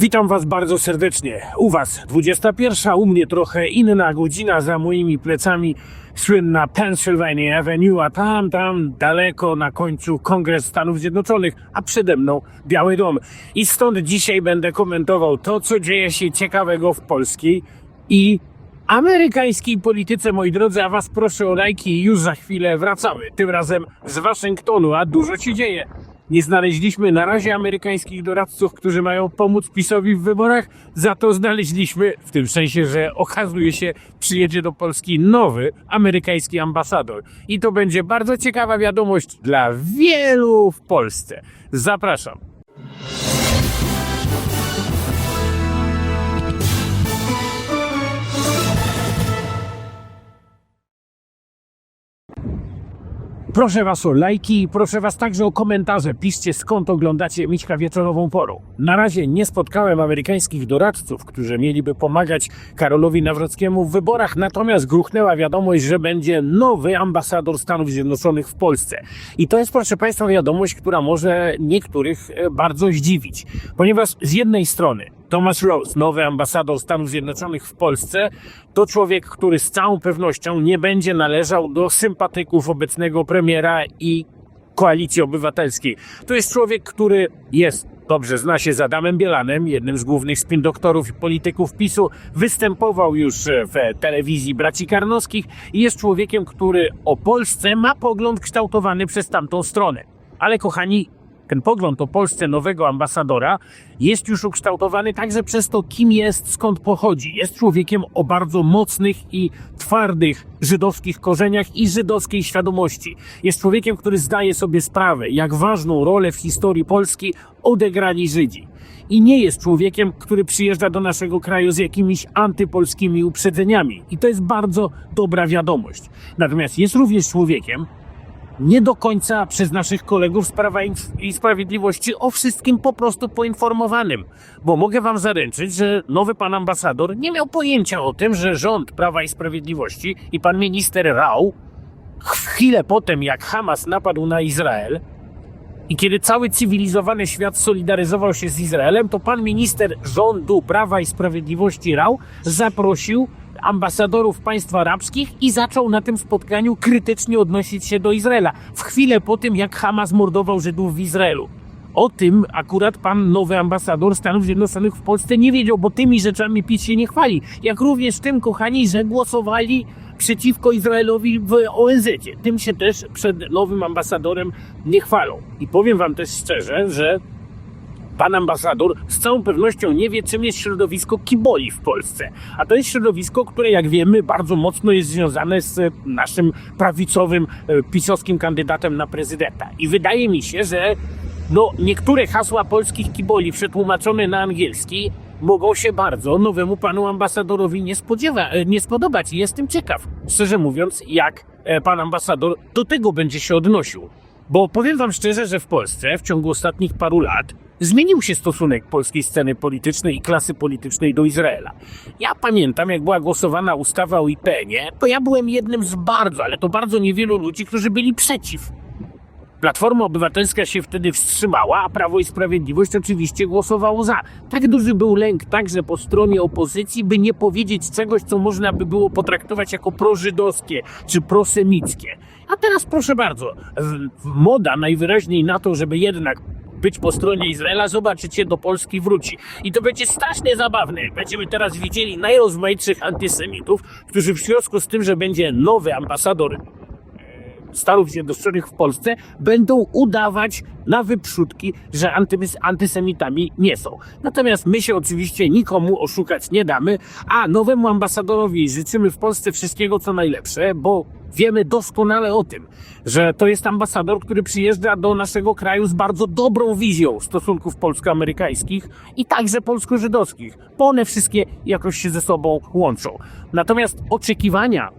Witam Was bardzo serdecznie. U Was 21, u mnie trochę inna godzina za moimi plecami. Słynna Pennsylvania Avenue, a tam, tam daleko na końcu Kongres Stanów Zjednoczonych, a przede mną Biały Dom. I stąd dzisiaj będę komentował to, co dzieje się ciekawego w polskiej i amerykańskiej polityce, moi drodzy, a Was proszę o lajki już za chwilę wracamy. Tym razem z Waszyngtonu, a dużo się dzieje. Nie znaleźliśmy na razie amerykańskich doradców, którzy mają pomóc PiSowi w wyborach, za to znaleźliśmy, w tym sensie, że okazuje się, przyjedzie do Polski nowy amerykański ambasador. I to będzie bardzo ciekawa wiadomość dla wielu w Polsce. Zapraszam. Proszę Was o lajki i proszę Was także o komentarze. Piszcie skąd oglądacie Miśka wieczorową porą. Na razie nie spotkałem amerykańskich doradców, którzy mieliby pomagać Karolowi Nawrockiemu w wyborach, natomiast gruchnęła wiadomość, że będzie nowy ambasador Stanów Zjednoczonych w Polsce. I to jest, proszę Państwa, wiadomość, która może niektórych e, bardzo zdziwić, ponieważ z jednej strony Thomas Rose, nowy ambasador Stanów Zjednoczonych w Polsce, to człowiek, który z całą pewnością nie będzie należał do sympatyków obecnego premiera i koalicji obywatelskiej. To jest człowiek, który jest dobrze zna się z Adamem Bielanem, jednym z głównych spin doktorów i polityków PiSu, występował już w telewizji braci Karnowskich i jest człowiekiem, który o Polsce ma pogląd kształtowany przez tamtą stronę. Ale kochani, ten pogląd o Polsce nowego ambasadora jest już ukształtowany także przez to, kim jest, skąd pochodzi. Jest człowiekiem o bardzo mocnych i twardych żydowskich korzeniach i żydowskiej świadomości. Jest człowiekiem, który zdaje sobie sprawę, jak ważną rolę w historii Polski odegrali Żydzi. I nie jest człowiekiem, który przyjeżdża do naszego kraju z jakimiś antypolskimi uprzedzeniami. I to jest bardzo dobra wiadomość. Natomiast jest również człowiekiem, nie do końca przez naszych kolegów z Prawa i Sprawiedliwości o wszystkim po prostu poinformowanym. Bo mogę wam zaręczyć, że nowy pan ambasador nie miał pojęcia o tym, że rząd Prawa i Sprawiedliwości i pan minister Rau chwilę potem, jak Hamas napadł na Izrael i kiedy cały cywilizowany świat solidaryzował się z Izraelem, to pan minister rządu Prawa i Sprawiedliwości Rau zaprosił ambasadorów państw arabskich i zaczął na tym spotkaniu krytycznie odnosić się do Izraela. W chwilę po tym, jak Hamas mordował Żydów w Izraelu. O tym akurat pan nowy ambasador Stanów Zjednoczonych w Polsce nie wiedział, bo tymi rzeczami PiS się nie chwali. Jak również tym, kochani, że głosowali przeciwko Izraelowi w ONZ. Tym się też przed nowym ambasadorem nie chwalą. I powiem wam też szczerze, że pan ambasador z całą pewnością nie wie, czym jest środowisko kiboli w Polsce. A to jest środowisko, które, jak wiemy, bardzo mocno jest związane z naszym prawicowym, e, pisowskim kandydatem na prezydenta. I wydaje mi się, że no, niektóre hasła polskich kiboli przetłumaczone na angielski mogą się bardzo nowemu panu ambasadorowi nie, spodziewa, e, nie spodobać. I jestem ciekaw, szczerze mówiąc, jak e, pan ambasador do tego będzie się odnosił. Bo powiem wam szczerze, że w Polsce w ciągu ostatnich paru lat zmienił się stosunek polskiej sceny politycznej i klasy politycznej do Izraela. Ja pamiętam, jak była głosowana ustawa o IPN-ie, to ja byłem jednym z bardzo, ale to bardzo niewielu ludzi, którzy byli przeciw. Platforma Obywatelska się wtedy wstrzymała, a Prawo i Sprawiedliwość oczywiście głosowało za. Tak duży był lęk także po stronie opozycji, by nie powiedzieć czegoś, co można by było potraktować jako prożydowskie czy prosemickie. A teraz proszę bardzo, moda najwyraźniej na to, żeby jednak być po stronie Izraela, zobaczycie, do Polski wróci. I to będzie strasznie zabawne. Będziemy teraz widzieli najrozmaitszych antysemitów, którzy w związku z tym, że będzie nowy ambasador Stanów Zjednoczonych w Polsce będą udawać na wyprzódki, że antysemitami nie są. Natomiast my się oczywiście nikomu oszukać nie damy, a nowemu ambasadorowi życzymy w Polsce wszystkiego co najlepsze, bo wiemy doskonale o tym, że to jest ambasador, który przyjeżdża do naszego kraju z bardzo dobrą wizją stosunków polsko-amerykańskich i także polsko-żydowskich, bo one wszystkie jakoś się ze sobą łączą. Natomiast oczekiwania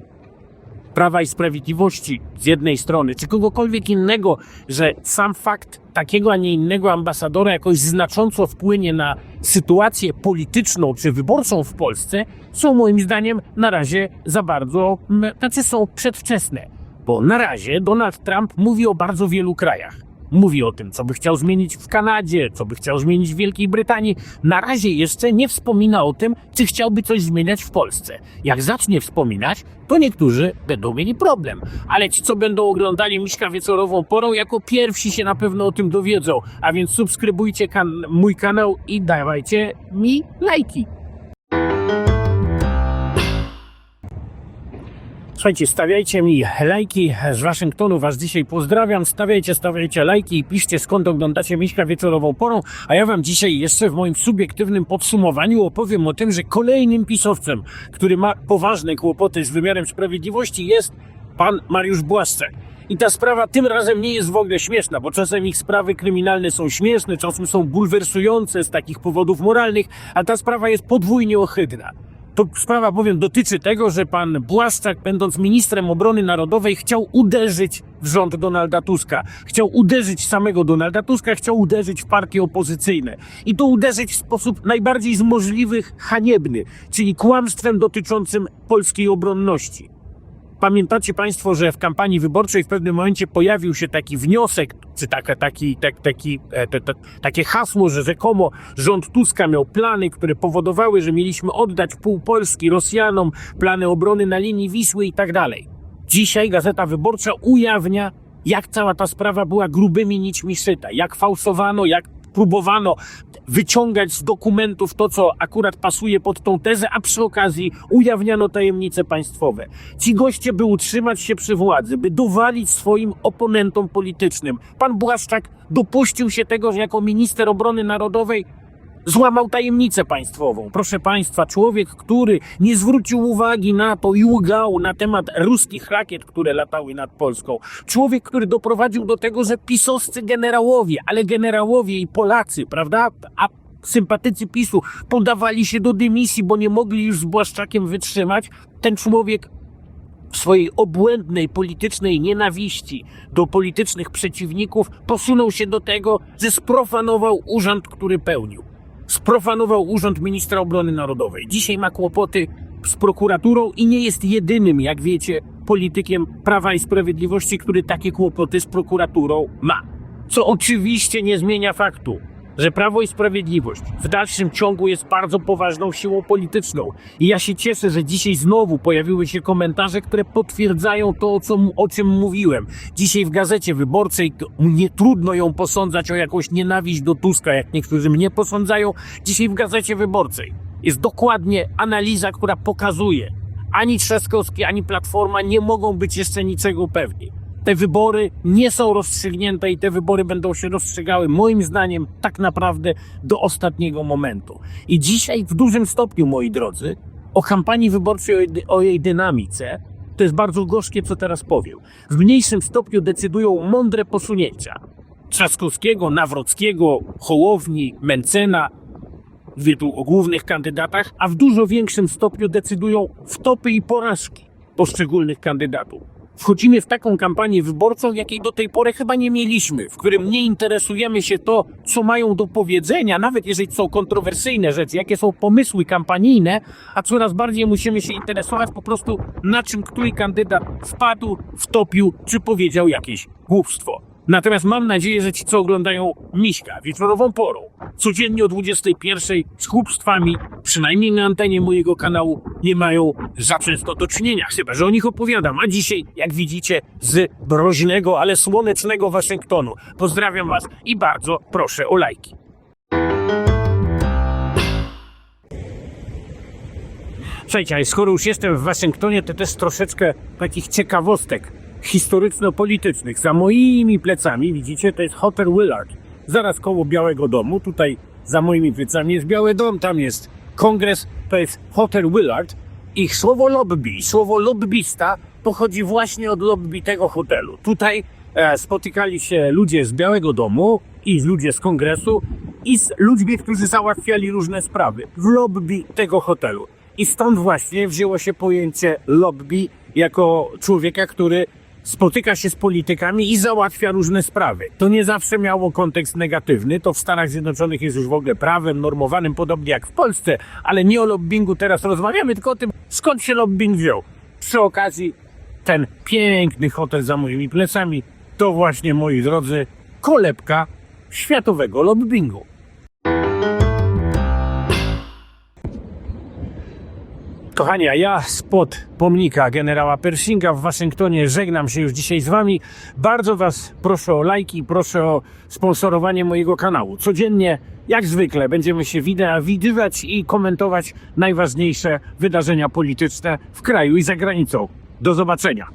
Prawa i Sprawiedliwości z jednej strony, czy kogokolwiek innego, że sam fakt takiego, a nie innego ambasadora jakoś znacząco wpłynie na sytuację polityczną czy wyborczą w Polsce, są moim zdaniem na razie za bardzo, znaczy są przedwczesne. Bo na razie Donald Trump mówi o bardzo wielu krajach. Mówi o tym, co by chciał zmienić w Kanadzie, co by chciał zmienić w Wielkiej Brytanii. Na razie jeszcze nie wspomina o tym, czy chciałby coś zmieniać w Polsce. Jak zacznie wspominać, to niektórzy będą mieli problem. Ale ci, co będą oglądali Miśka Wieczorową porą, jako pierwsi się na pewno o tym dowiedzą. A więc subskrybujcie kan- mój kanał i dawajcie mi lajki. Słuchajcie, stawiajcie mi lajki z Waszyngtonu, Was dzisiaj pozdrawiam. Stawiajcie, stawiajcie lajki i piszcie skąd oglądacie Miśka wieczorową porą. A ja Wam dzisiaj jeszcze w moim subiektywnym podsumowaniu opowiem o tym, że kolejnym pisowcem, który ma poważne kłopoty z wymiarem sprawiedliwości jest pan Mariusz Błaszczak. I ta sprawa tym razem nie jest w ogóle śmieszna, bo czasem ich sprawy kryminalne są śmieszne, czasem są bulwersujące z takich powodów moralnych, a ta sprawa jest podwójnie ohydna. To sprawa bowiem dotyczy tego, że pan Błaszczak, będąc ministrem obrony narodowej, chciał uderzyć w rząd Donalda Tuska. Chciał uderzyć samego Donalda Tuska, chciał uderzyć w partie opozycyjne. I to uderzyć w sposób najbardziej z możliwych haniebny, czyli kłamstwem dotyczącym polskiej obronności. Pamiętacie Państwo, że w kampanii wyborczej w pewnym momencie pojawił się taki wniosek, czy taka, taki, tak, taki, e, te, te, takie hasło, że rzekomo rząd Tuska miał plany, które powodowały, że mieliśmy oddać pół Polski Rosjanom, plany obrony na linii Wisły i tak dalej. Dzisiaj Gazeta Wyborcza ujawnia, jak cała ta sprawa była grubymi nićmi szyta, jak fałszowano, jak próbowano wyciągać z dokumentów to, co akurat pasuje pod tą tezę, a przy okazji ujawniano tajemnice państwowe. Ci goście, by utrzymać się przy władzy, by dowalić swoim oponentom politycznym. Pan Błaszczak dopuścił się tego, że jako minister obrony narodowej złamał tajemnicę państwową. Proszę Państwa, człowiek, który nie zwrócił uwagi na to i łgał na temat ruskich rakiet, które latały nad Polską. Człowiek, który doprowadził do tego, że pisowscy generałowie, ale generałowie i Polacy, prawda, a sympatycy PiSu podawali się do dymisji, bo nie mogli już z Błaszczakiem wytrzymać. Ten człowiek w swojej obłędnej politycznej nienawiści do politycznych przeciwników posunął się do tego, że sprofanował urząd, który pełnił. Sprofanował urząd ministra obrony narodowej. Dzisiaj ma kłopoty z prokuraturą i nie jest jedynym, jak wiecie, politykiem Prawa i Sprawiedliwości, który takie kłopoty z prokuraturą ma. Co oczywiście nie zmienia faktu, że Prawo i Sprawiedliwość w dalszym ciągu jest bardzo poważną siłą polityczną. I ja się cieszę, że dzisiaj znowu pojawiły się komentarze, które potwierdzają to, o, co, o czym mówiłem. Dzisiaj w Gazecie Wyborczej nie trudno ją posądzać o jakąś nienawiść do Tuska, jak niektórzy mnie posądzają. Dzisiaj w Gazecie Wyborczej jest dokładnie analiza, która pokazuje, ani Trzaskowski, ani Platforma nie mogą być jeszcze niczego pewni. Te wybory nie są rozstrzygnięte i te wybory będą się rozstrzygały, moim zdaniem, tak naprawdę do ostatniego momentu. I dzisiaj w dużym stopniu, moi drodzy, o kampanii wyborczej, o jej, o jej dynamice, to jest bardzo gorzkie, co teraz powiem. W mniejszym stopniu decydują mądre posunięcia. Trzaskowskiego, Nawrockiego, Hołowni, Mencena, mówię tu o głównych kandydatach, a w dużo większym stopniu decydują wtopy i porażki poszczególnych kandydatów. Wchodzimy w taką kampanię wyborczą, jakiej do tej pory chyba nie mieliśmy, w którym nie interesujemy się to, co mają do powiedzenia, nawet jeżeli są kontrowersyjne rzeczy, jakie są pomysły kampanijne, a coraz bardziej musimy się interesować po prostu, na czym który kandydat wpadł, wtopił, czy powiedział jakieś głupstwo. Natomiast mam nadzieję, że ci, co oglądają Miśka wieczorową porą, codziennie o 21 z chłopstwami, przynajmniej na antenie mojego kanału, nie mają za często do czynienia, chyba że o nich opowiadam. A dzisiaj, jak widzicie, z broźnego, ale słonecznego Waszyngtonu. Pozdrawiam Was i bardzo proszę o lajki. Słuchajcie, skoro już jestem w Waszyngtonie, to też troszeczkę takich ciekawostek historyczno-politycznych. Za moimi plecami, widzicie, to jest Hotel Willard. Zaraz koło Białego Domu. Tutaj za moimi plecami jest Biały Dom, tam jest kongres, to jest Hotel Willard. Ich słowo lobby, słowo lobbyista pochodzi właśnie od lobby tego hotelu. Tutaj e, spotykali się ludzie z Białego Domu i ludzie z kongresu i z ludźmi, którzy załatwiali różne sprawy w lobby tego hotelu. I stąd właśnie wzięło się pojęcie lobby jako człowieka, który spotyka się z politykami i załatwia różne sprawy. To nie zawsze miało kontekst negatywny, to w Stanach Zjednoczonych jest już w ogóle prawem normowanym, podobnie jak w Polsce, ale nie o lobbingu teraz rozmawiamy, tylko o tym, skąd się lobbying wziął. Przy okazji ten piękny hotel za moimi plecami, to właśnie, moi drodzy, kolebka światowego lobbingu. Kochani, a ja spod pomnika generała Pershinga w Waszyngtonie żegnam się już dzisiaj z Wami. Bardzo Was proszę o lajki, proszę o sponsorowanie mojego kanału. Codziennie, jak zwykle, będziemy się wideo widywać i komentować najważniejsze wydarzenia polityczne w kraju i za granicą. Do zobaczenia.